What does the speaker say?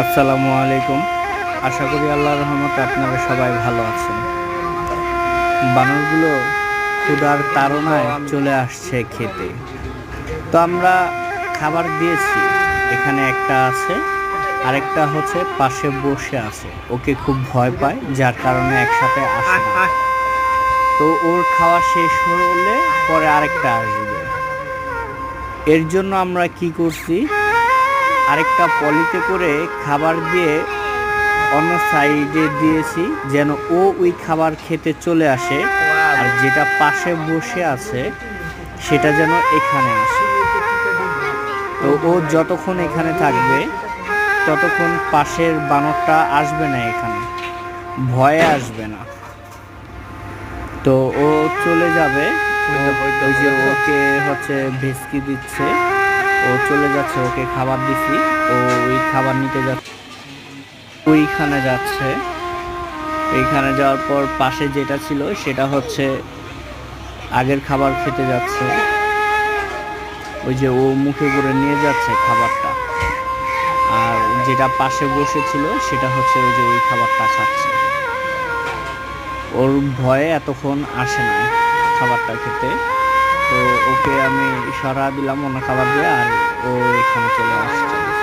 আসসালামু আলাইকুম। আশা করি আল্লাহ রহমতে আপনারা সবাই ভালো আছেন। বানরগুলো ক্ষুধার তাড়নায় চলে আসছে খেতে। তো আমরা খাবার দিয়েছি। এখানে একটা আছে, আরেকটা হচ্ছে পাশে বসে আছে। ওকে খুব ভয় পায়, যার কারণে একসাথে আসে তো ওর খাওয়া শেষ হলে পরে আরেকটা আসবে। এর জন্য আমরা কি করছি আরেকটা পলিতে করে খাবার দিয়ে অন্য সাইডে দিয়েছি, যেন ও ওই খাবার খেতে চলে আসে। আর যেটা পাশে বসে আছে, সেটা যেন এখানে আসে। তো ও যতক্ষণ এখানে থাকবে, ততক্ষণ পাশের বানরটা আসবে না এখানে। ভয়ে আসবে না। তো ও চলে যাবে। ওকে হচ্ছে ভেসকি দিচ্ছে। ও চলে যাচ্ছে, ওকে খাবার দিছি। ও ওই খাবার নিতে যাচ্ছে। ওইখানে যাচ্ছে। এইখানে যাওয়ার পর পাশে যেটা ছিল, সেটা হচ্ছে আগের খাবার খেতে যাচ্ছে। ওই যে ও মুখে করে নিয়ে যাচ্ছে খাবারটা। আর যেটা পাশে বসেছিল সেটা হচ্ছে ওই যে ওই খাবারটা খাচ্ছে। ওর ভয়ে এতক্ষণ আসে না খাবারটা খেতে। সরা দিলাম ওনা খাবার দিয়ে আর ও এখানে চলে আসছে।